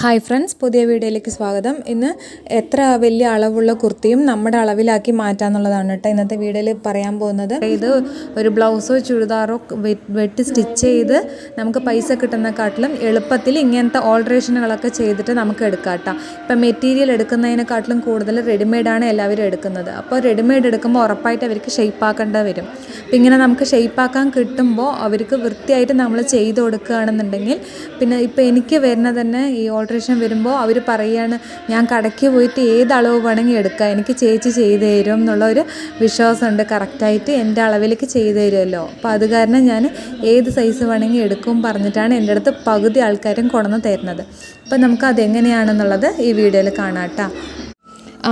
Hi friends പുതിയ വീഡിയോയിലേക്ക് സ്വാഗതം. ഇന്ന് എത്ര വലിയ അളവുള്ള കുർത്തിയും നമ്മുടെ അളവിലാക്കി മാറ്റാന്നുള്ളതാണ് കേട്ടോ ഇന്നത്തെ വീഡിയോയിൽ പറയാൻ പോകുന്നത്. ഇത് ഒരു ബ്ലൗസോ ചുരിദാറോ വെട്ട് സ്റ്റിച്ച് ചെയ്ത് നമുക്ക് പൈസ കിട്ടുന്നതിനെക്കാട്ടിലും എളുപ്പത്തിൽ ഇങ്ങനത്തെ ഓൾട്രേഷനുകളൊക്കെ ചെയ്തിട്ട് നമുക്ക് എടുക്കാം കേട്ടോ. ഇപ്പം മെറ്റീരിയൽ എടുക്കുന്നതിനെക്കാട്ടിലും കൂടുതൽ റെഡിമെയ്ഡാണ് എല്ലാവരും എടുക്കുന്നത്. അപ്പോൾ റെഡിമെയ്ഡ് എടുക്കുമ്പോൾ ഉറപ്പായിട്ട് അവർക്ക് ഷെയ്പ്പാക്കേണ്ട വരും. അപ്പം ഇങ്ങനെ നമുക്ക് ഷെയ്പ്പാക്കാൻ കിട്ടുമ്പോൾ അവർക്ക് വൃത്തിയായിട്ട് നമ്മൾ ചെയ്ത് കൊടുക്കുകയാണെന്നുണ്ടെങ്കിൽ പിന്നെ ഇപ്പോൾ എനിക്ക് വരുന്ന തന്നെ ഈ ഓൾട്രേഷൻ വരുമ്പോൾ അവർ പറയുകയാണ് ഞാൻ കടയ്ക്ക് പോയിട്ട് ഏത് അളവ് വേണമെങ്കിൽ എടുക്കാം. എനിക്ക് ചേച്ചി ചെയ്ത് തരും എന്നുള്ള ഒരു വിശ്വാസമുണ്ട്. കറക്റ്റായിട്ട് എന്റെ അളവിലേക്ക് ചെയ്ത് തരുമല്ലോ. അപ്പോൾ അത് കാരണം ഞാൻ ഏത് സൈസ് വേണമെങ്കിൽ എടുക്കും പറഞ്ഞിട്ടാണ് എന്റെ അടുത്ത് പകുതി ആൾക്കാരും കൊണ്ടുവന്ന് തരുന്നത്. അപ്പോൾ നമുക്ക് അതെങ്ങനെയാണെന്നുള്ളത് ഈ വീഡിയോയിൽ കാണാം കേട്ടോ.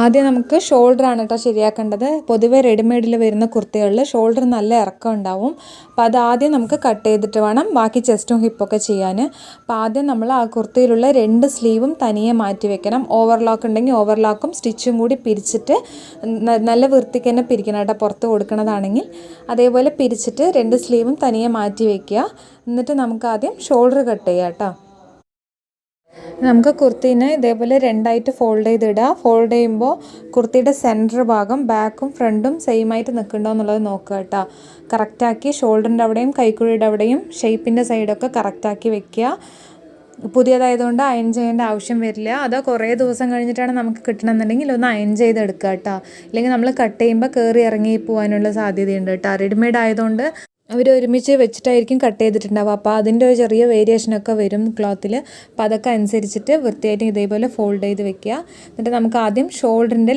ആദ്യം നമുക്ക് ഷോൾഡർ ആണ് കേട്ടോ ശരിയാക്കേണ്ടത്. പൊതുവെ റെഡിമെയ്ഡിൽ വരുന്ന കുർത്തികളിൽ ഷോൾഡർ നല്ല ഇറക്കം ഉണ്ടാവും. അപ്പോൾ ആദ്യം നമുക്ക് കട്ട് ചെയ്തിട്ട് വേണം. ബാക്കി ചെസ്റ്റും ഹിപ്പൊക്കെ ചെയ്യാൻ അപ്പോൾ ആദ്യം നമ്മൾ ആ കുർത്തിയിലുള്ള രണ്ട് സ്ലീവും തനിയെ മാറ്റി വെക്കണം. ഓവർലോക്ക് ഉണ്ടെങ്കിൽ ഓവർലോക്കും സ്റ്റിച്ചും കൂടി പിരിച്ചിട്ട് നല്ല വൃത്തിക്ക് തന്നെ പിരിക്കണം കേട്ടോ പുറത്ത് കൊടുക്കണതാണെങ്കിൽ. അതേപോലെ പിരിച്ചിട്ട് രണ്ട് സ്ലീവും തനിയെ മാറ്റി വയ്ക്കുക എന്നിട്ട് നമുക്ക് ആദ്യം ഷോൾഡർ കട്ട് ചെയ്യാം കേട്ടോ നമുക്ക് കുർത്തീനെ ഇതേപോലെ രണ്ടായിട്ട് ഫോൾഡ് ചെയ്തിടുക ഫോൾഡ് ചെയ്യുമ്പോൾ കുർത്തിയുടെ സെന്റർ ഭാഗം ബാക്കും ഫ്രണ്ടും സെയിം ആയിട്ട് നിൽക്കുന്നുണ്ടോ എന്നുള്ളത് നോക്കുക കേട്ടോ. കറക്റ്റാക്കി ഷോൾഡറിന്റെ അവിടെയും കൈക്കുഴിയുടെ അവിടെയും ഷേപ്പിന്റെ സൈഡൊക്കെ കറക്റ്റാക്കി വെക്കുക. പുതിയതായതുകൊണ്ട് അയൺ ചെയ്യേണ്ട ആവശ്യം വരില്ല. അതോ കുറേ ദിവസം കഴിഞ്ഞിട്ടാണ് നമുക്ക് കിട്ടണമെന്നുണ്ടെങ്കിൽ ഒന്ന് അയൺ ചെയ്തെടുക്കുക കേട്ടോ. ഇല്ലെങ്കിൽ നമ്മൾ കട്ട് ചെയ്യുമ്പോൾ കയറി ഇറങ്ങി പോകാനുള്ള സാധ്യതയുണ്ട് കേട്ടോ. റെഡിമെയ്ഡ് ആയതുകൊണ്ട് അവർ ഒരുമിച്ച് വെച്ചിട്ടായിരിക്കും കട്ട് ചെയ്തിട്ടുണ്ടാവുക. അപ്പോൾ അതിന്റെ ഒരു ചെറിയ വേരിയേഷനൊക്കെ വരും ക്ലോത്തിൽ അപ്പോൾ അതൊക്കെ അനുസരിച്ചിട്ട് വൃത്തിയായിട്ട് ഇതേപോലെ ഫോൾഡ് ചെയ്ത് വെക്കുക. എന്നിട്ട് നമുക്ക് ആദ്യം ഷോൾഡറിന്റെ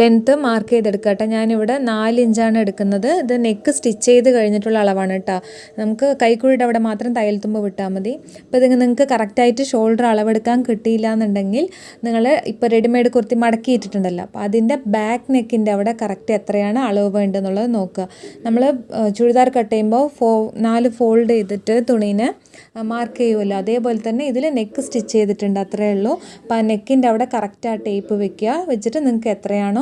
ലെങ്ത്ത് മാർക്ക് ചെയ്തെടുക്കുക കേട്ടോ. ഞാനിവിടെ നാല് ഇഞ്ചാണ് എടുക്കുന്നത്. ഇത് നെക്ക് സ്റ്റിച്ച് ചെയ്ത് കഴിഞ്ഞിട്ടുള്ള അളവാണ് കേട്ടോ. നമുക്ക് കൈക്കുഴിയുടെ അവിടെ മാത്രം തയ്യൽ തുമ്പ് വിട്ടാൽ മതി. അപ്പോൾ ഇത് നിങ്ങൾക്ക് കറക്റ്റായിട്ട് ഷോൾഡർ അളവെടുക്കാൻ കിട്ടിയില്ല എന്നുണ്ടെങ്കിൽ നിങ്ങൾ ഇപ്പോൾ റെഡിമെയ്ഡ് കുർത്തി മടക്കിയിട്ടിട്ടുണ്ടല്ലോ. അപ്പോൾ അതിന്റെ ബാക്ക് നെക്കിന്റെ അവിടെ കറക്റ്റ് എത്രയാണ് അളവ് വേണ്ടതെന്നുള്ളത് നോക്കുക. നമ്മൾ ചുരിദാർ കട്ട് ചെയ്യുമ്പോൾ ഫോ നാല് ഫോൾഡ് ചെയ്തിട്ട് തുണീനെ മാർക്ക് ചെയ്യുമല്ലോ. അതേപോലെ തന്നെ ഇതിൽ നെക്ക് സ്റ്റിച്ച് ചെയ്തിട്ടുണ്ട്. അത്രയേ ഉള്ളൂ. അപ്പോൾ ആ നെക്കിന്റെ അവിടെ കറക്റ്റ് ആ ടേപ്പ് വെക്കുക. വെച്ചിട്ട് നിങ്ങൾക്ക് എത്രയാണോ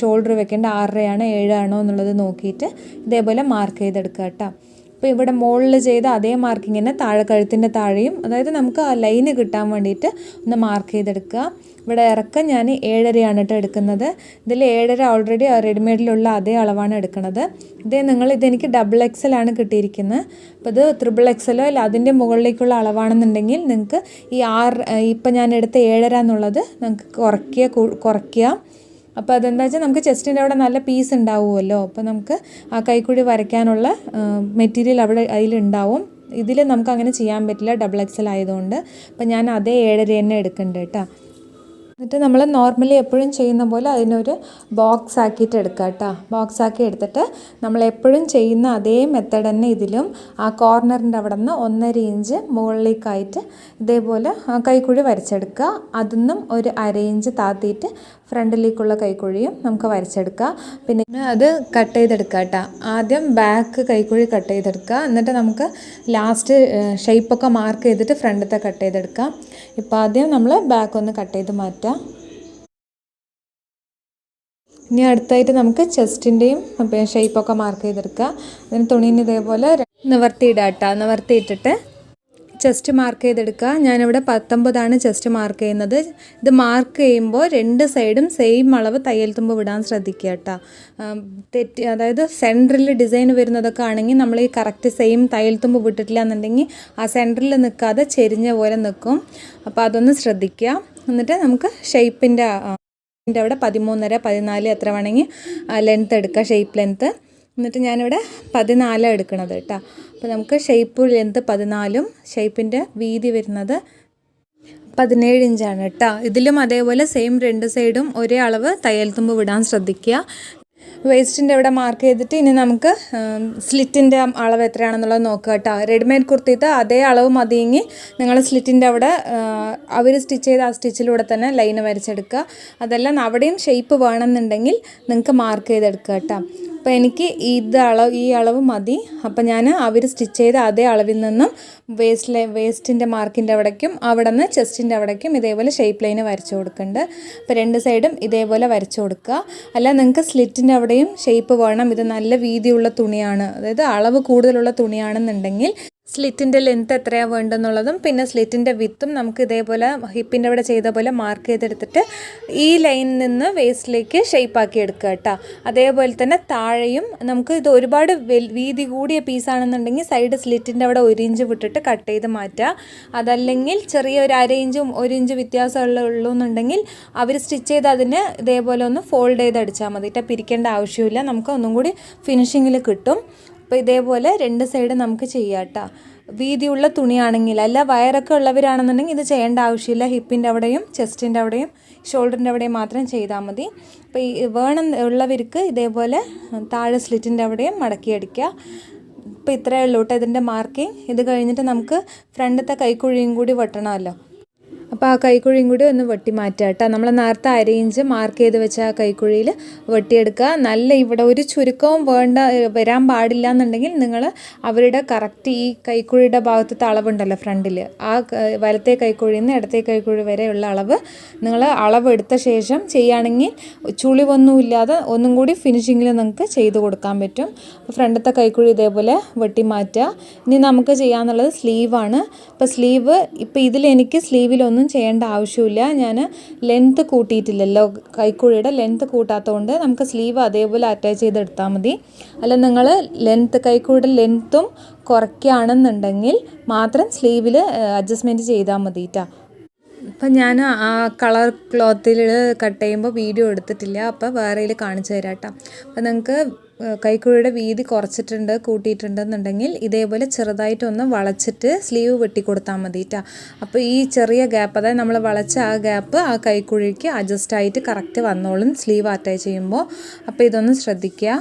ഷോൾഡർ വെക്കേണ്ട ആറരയാണോ ഏഴാണോ എന്നുള്ളത് നോക്കിയിട്ട് ഇതേപോലെ മാർക്ക് ചെയ്തെടുക്കുക കേട്ടോ. അപ്പോൾ ഇവിടെ മുകളിൽ ചെയ്ത അതേ മാർക്കിങ് തന്നെ താഴെ കഴുത്തിന്റെ താഴെയും അതായത് നമുക്ക് ആ ലൈന് കിട്ടാൻ വേണ്ടിയിട്ട് ഒന്ന് മാർക്ക് ചെയ്തെടുക്കുക. ഇവിടെ ഇറക്കം ഞാൻ ഏഴരയാണ് കേട്ടോ എടുക്കുന്നത്. ഇതിൽ ഏഴര ഓൾറെഡി റെഡിമെയ്ഡിലുള്ള അതേ അളവാണ് എടുക്കുന്നത് ഇതേ നിങ്ങൾ ഇതെനിക്ക് ഡബിൾ എക്സൽ ആണ് കിട്ടിയിരിക്കുന്നത്. അപ്പോൾ ഇത് ത്രിബിൾ എക്സലോ അല്ല അതിന്റെ മുകളിലേക്കുള്ള അളവാണെന്നുണ്ടെങ്കിൽ നിങ്ങൾക്ക് ഈ ആറ് ഇപ്പം ഞാൻ എടുത്ത ഏഴര എന്നുള്ളത് നിങ്ങൾക്ക് കുറയ്ക്കുക കുറയ്ക്കുക. അപ്പോൾ അതെന്താ വെച്ചാൽ നമുക്ക് ചെസ്റ്റിന്റെ അവിടെ നല്ല പീസ് ഉണ്ടാവുമല്ലോ. അപ്പോൾ നമുക്ക് ആ കൈക്കുഴി വരയ്ക്കാനുള്ള മെറ്റീരിയൽ അവിടെ അതിലുണ്ടാവും ഇതിൽ നമുക്ക് അങ്ങനെ ചെയ്യാൻ പറ്റില്ല ഡബിൾ എക്സൽ ആയതുകൊണ്ട്. അപ്പോൾ ഞാൻ അതേ ഏഴര തന്നെ എടുക്കുന്നുണ്ട് കേട്ടോ. എന്നിട്ട് നമ്മൾ നോർമലി എപ്പോഴും ചെയ്യുന്ന പോലെ അതിനൊരു ബോക്സ് ആക്കിയിട്ട് എടുക്കുക കേട്ടോ. ബോക്സ് ആക്കി എടുത്തിട്ട് നമ്മൾ എപ്പോഴും ചെയ്യുന്ന അതേ മെത്തേഡ് തന്നെ ഇതിലും ആ കോർണറിന്റെ അവിടെ നിന്ന് ഒന്നര ഇഞ്ച് മുകളിലേക്കായിട്ട് ഇതേപോലെ കൈക്കുഴി വരച്ചെടുക്കുക. അതിന്നും ഒരു അര ഇഞ്ച് താത്തിയിട്ട് ഫ്രണ്ടിലേക്കുള്ള കൈക്കുഴിയും നമുക്ക് വരച്ചെടുക്കാം. പിന്നെ അത് കട്ട് ചെയ്തെടുക്കുക കേട്ടോ. ആദ്യം ബാക്ക് കൈക്കുഴി കട്ട് ചെയ്തെടുക്കുക എന്നിട്ട് നമുക്ക് ലാസ്റ്റ് ഷേപ്പൊക്കെ മാർക്ക് ചെയ്തിട്ട് ഫ്രണ്ടത്തെ കട്ട് ചെയ്തെടുക്കാം. ഇപ്പോൾ ആദ്യം നമ്മൾ ബാക്ക് ഒന്ന് കട്ട് ചെയ്ത് മാറ്റാം. ഇനി അടുത്തായിട്ട് നമുക്ക് ചെസ്റ്റിന്റെയും ഷേപ്പൊക്കെ മാർക്ക് ചെയ്തെടുക്കുക അതിന് തുണീന് ഇതേപോലെ നിവർത്തിയിടാം കേട്ടോ. നിവർത്തിയിട്ടിട്ട് ചെസ്റ്റ് മാർക്ക് ചെയ്തെടുക്കുക. ഞാനിവിടെ പത്തൊമ്പതാണ് ചെസ്റ്റ് മാർക്ക് ചെയ്യുന്നത്. ഇത് മാർക്ക് ചെയ്യുമ്പോൾ രണ്ട് സൈഡും സെയിം അളവ് തയ്യൽ തുമ്പ് വിടാൻ ശ്രദ്ധിക്കുക കേട്ടോ. തെറ്റ് അതായത് സെന്ററിൽ ഡിസൈൻ വരുന്നതൊക്കെ ആണെങ്കിൽ നമ്മൾ ഈ കറക്റ്റ് സെയിം തയ്യൽ തുമ്പ് വിട്ടിട്ടില്ല എന്നുണ്ടെങ്കിൽ ആ സെന്ററിൽ നിൽക്കാതെ ചെരിഞ്ഞ പോലെ നിൽക്കും. അപ്പോൾ അതൊന്ന് ശ്രദ്ധിക്കുക. എന്നിട്ട് നമുക്ക് ഷേപ്പിന്റെ എന്റെ അവിടെ പതിമൂന്നര പതിനാല് എത്ര വേണമെങ്കിൽ ലെങ്ത്ത് എടുക്കുക ഷേപ്പ് ലെങ്ത്ത് എന്നിട്ട് ഞാനിവിടെ പതിനാലാണ് എടുക്കണത് കേട്ടോ. അപ്പോൾ നമുക്ക് ഷേപ്പ് ലെന്ത് പതിനാലും ഷേപ്പിന്റെ വീതി വരുന്നത് പതിനേഴ് ഇഞ്ചാണ് കേട്ടോ ഇതിലും അതേപോലെ സെയിം രണ്ട് സൈഡും ഒരേ അളവ് തയ്യൽ തുമ്പ് വിടാൻ ശ്രദ്ധിക്കുക. വേസ്റ്റിന്റെ ഇവിടെ മാർക്ക് ചെയ്തിട്ട് ഇനി നമുക്ക് സ്ലിറ്റിന്റെ അളവ് എത്രയാണെന്നുള്ളത് നോക്കുക കേട്ടോ റെഡിമെയ്ഡ് കുർത്തിത്ത് അതേ അളവ് മതിയെങ്കിൽ നിങ്ങൾ സ്ലിറ്റിന്റെ അവിടെ അവർ സ്റ്റിച്ച് ചെയ്ത ആ സ്റ്റിച്ചിലൂടെ തന്നെ ലൈന് വരച്ചെടുക്കുക. അതെല്ലാം അവിടെയും ഷേപ്പ് വേണമെന്നുണ്ടെങ്കിൽ നിങ്ങൾക്ക് മാർക്ക് ചെയ്തെടുക്കുക കേട്ടോ അപ്പോൾ എനിക്ക് ഇത് അളവ് ഈ അളവ് മതി. അപ്പോൾ ഞാൻ അവർ സ്റ്റിച്ച് ചെയ്ത അതേ അളവിൽ നിന്നും വേസ്റ്റ് വേസ്റ്റിന്റെ മാർക്കിന്റെ അവിടേക്കും അവിടെ നിന്ന് ചെസ്റ്റിന്റെ അവിടേക്കും ഇതേപോലെ ഷേപ്പ് ലൈന് വരച്ചു കൊടുക്കുന്നുണ്ട് അപ്പോൾ രണ്ട് സൈഡും ഇതേപോലെ വരച്ചു കൊടുക്കുക. അല്ല നിങ്ങൾക്ക് സ്ലിറ്റിന്റെ അവിടെയും ഷേപ്പ് വേണം. ഇത് നല്ല വീതിയുള്ള തുണിയാണ്. അതായത് അളവ് കൂടുതലുള്ള തുണിയാണെന്നുണ്ടെങ്കിൽ സ്ലിറ്റിന്റെ ലെങ്ത് എത്രയാണ് വേണ്ടെന്നുള്ളതും പിന്നെ സ്ലിറ്റിന്റെ വിത്തും നമുക്ക് ഇതേപോലെ ഹിപ്പിന്റെ അവിടെ ചെയ്ത പോലെ മാർക്ക് ചെയ്തെടുത്തിട്ട് ഈ ലൈനിൽ നിന്ന് വേസ്റ്റിലേക്ക് ഷേപ്പാക്കി എടുക്കുക കേട്ടോ അതേപോലെ തന്നെ താഴെയും നമുക്ക് ഇത് ഒരുപാട് വീതി കൂടിയ പീസാണെന്നുണ്ടെങ്കിൽ സൈഡ് സ്ലിറ്റിന്റെ അവിടെ ഒരു ഇഞ്ച് വിട്ടിട്ട് കട്ട് ചെയ്ത് മാറ്റുക. അതല്ലെങ്കിൽ ചെറിയ ഒരു അര ഇഞ്ചും ഒരു ഇഞ്ച് വ്യത്യാസമുള്ള ഉള്ളൂ എന്നുണ്ടെങ്കിൽ അവർ സ്റ്റിച്ച് ചെയ്ത് അതിന് ഇതേപോലെ ഒന്ന് ഫോൾഡ് ചെയ്ത് അടിച്ചാൽ മതി. ഇട്ടാൽ പിരിക്കേണ്ട ആവശ്യമില്ല. നമുക്ക് ഒന്നും കൂടി ഫിനിഷിങ്ങിൽ കിട്ടും. അപ്പോൾ ഇതേപോലെ രണ്ട് സൈഡ് നമുക്ക് ചെയ്യാം വീതിയുള്ള തുണിയാണെങ്കിൽ അല്ല വയറൊക്കെ ഉള്ളവരാണെന്നുണ്ടെങ്കിൽ ഇത് ചെയ്യേണ്ട ആവശ്യമില്ല. ഹിപ്പിന്റെ അവിടെയും ചെസ്റ്റിന്റെ അവിടെയും ഷോൾഡറിന്റെ അവിടെയും മാത്രം ചെയ്താൽ മതി. അപ്പോൾ ഈ വേണം ഉള്ളവർക്ക് ഇതേപോലെ താഴെ സ്ലിറ്റിന്റെ അവിടെയും മടക്കി അടിക്കുക. ഇപ്പോൾ ഇത്രയേ ഉള്ളൂ കേട്ടോ ഇതിന്റെ മാർക്കിങ് ഇത് കഴിഞ്ഞിട്ട് നമുക്ക് ഫ്രണ്ടത്തെ കൈക്കുഴിയും കൂടി വെട്ടണമല്ലോ. അപ്പോൾ ആ കൈക്കുഴിയും കൂടി ഒന്ന് വെട്ടി മാറ്റുക കേട്ടോ. നമ്മൾ നേരത്തെ അര ഇഞ്ച് മാർക്ക് ചെയ്ത് വെച്ച ആ കൈക്കുഴിയിൽ വെട്ടിയെടുക്കുക. നല്ല ഇവിടെ ഒരു ചുരുക്കവും വേണ്ട വരാൻ പാടില്ല എന്നുണ്ടെങ്കിൽ നിങ്ങൾ അവരുടെ കറക്റ്റ് ഈ കൈക്കുഴിയുടെ ഭാഗത്തത്തെ അളവുണ്ടല്ലോ ഫ്രണ്ടിൽ ആ വലത്തെ കൈക്കുഴിയിൽ നിന്ന് ഇടത്തെ കൈക്കുഴി വരെയുള്ള അളവ് നിങ്ങൾ അളവെടുത്ത ശേഷം ചെയ്യുകയാണെങ്കിൽ ചുളിവൊന്നുമില്ലാതെ ഒന്നും കൂടി ഫിനിഷിങ്ങിൽ നിങ്ങൾക്ക് ചെയ്ത് കൊടുക്കാൻ പറ്റും. ഫ്രണ്ടത്തെ കൈക്കുഴി ഇതേപോലെ വെട്ടി മാറ്റുക ഇനി നമുക്ക് ചെയ്യാന്നുള്ളത് സ്ലീവാണ് ഇപ്പോൾ സ്ലീവ് ഇപ്പോൾ ഇതിൽ എനിക്ക് സ്ലീവിലൊന്നും ചെയ്യേണ്ട ആവശ്യമില്ല. ഞാൻ ലെങ്ത്ത് കൂട്ടിയിട്ടില്ലല്ലോ. കൈക്കുഴിയുടെ ലെങ്ത്ത് കൂട്ടാത്തതുകൊണ്ട് നമുക്ക് സ്ലീവ് അതേപോലെ അറ്റാച്ച് ചെയ്തെടുത്താൽ മതി. അല്ല നിങ്ങൾ ലെങ്ത്ത് കൈക്കുഴിയുടെ ലെങ്ത്തും കുറയ്ക്കുകയാണെന്നുണ്ടെങ്കിൽ മാത്രം സ്ലീവിൽ അഡ്ജസ്റ്റ്മെന്റ് ചെയ്താൽ മതി കേട്ടോ അപ്പം ഞാൻ ആ കളർ ക്ലോത്തിൽ കട്ട് ചെയ്യുമ്പോൾ വീഡിയോ എടുത്തിട്ടില്ല. അപ്പോൾ വേറെയിൽ കാണിച്ചു തരാം കേട്ടോ. അപ്പം നിങ്ങൾക്ക് കൈക്കുഴിയുടെ വീതി കുറച്ചിട്ടുണ്ട് കൂട്ടിയിട്ടുണ്ടെന്നുണ്ടെങ്കിൽ ഇതേപോലെ ചെറുതായിട്ടൊന്ന് വളച്ചിട്ട് സ്ലീവ് വെട്ടി കൊടുത്താൽ മതി കേട്ടോ. അപ്പോൾ ഈ ചെറിയ ഗ്യാപ്പ് അതായത് നമ്മൾ വളച്ച ആ ഗ്യാപ്പ് ആ കൈക്കുഴിക്ക് അഡ്ജസ്റ്റ് ആയിട്ട് കറക്റ്റ് വന്നോളും സ്ലീവ് അറ്റാച്ച് ചെയ്യുമ്പോൾ. അപ്പോൾ ഇതൊന്ന് ശ്രദ്ധിക്കുക.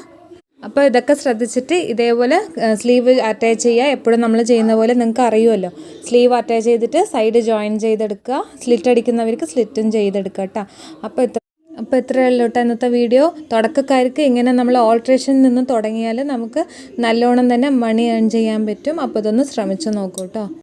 അപ്പോൾ ഇതൊക്കെ ശ്രദ്ധിച്ചിട്ട് ഇതേപോലെ സ്ലീവ് അറ്റാച്ച് ചെയ്യുക എപ്പോഴും നമ്മൾ ചെയ്യുന്ന പോലെ നിങ്ങൾക്ക് അറിയുമല്ലോ സ്ലീവ് അറ്റാച്ച് ചെയ്തിട്ട് സൈഡ് ജോയിൻ ചെയ്തെടുക്കുക. സ്ലിറ്റ് അടിക്കുന്നവർക്ക് സ്ലിറ്റും ചെയ്തെടുക്കുക കേട്ടോ അപ്പോൾ ഇത്ര അപ്പോൾ ഇത്രയേ ഉള്ളൂ കേട്ടോ ഇന്നത്തെ വീഡിയോ. തുടക്കക്കാർക്ക് ഇങ്ങനെ നമ്മൾ ഓൾട്രേഷനിൽ നിന്ന് തുടങ്ങിയാൽ നമുക്ക് നല്ലോണം തന്നെ മണി ഏൺ ചെയ്യാൻ പറ്റും. അപ്പോൾ ഇതൊന്ന് ശ്രമിച്ചു നോക്കൂ കേട്ടോ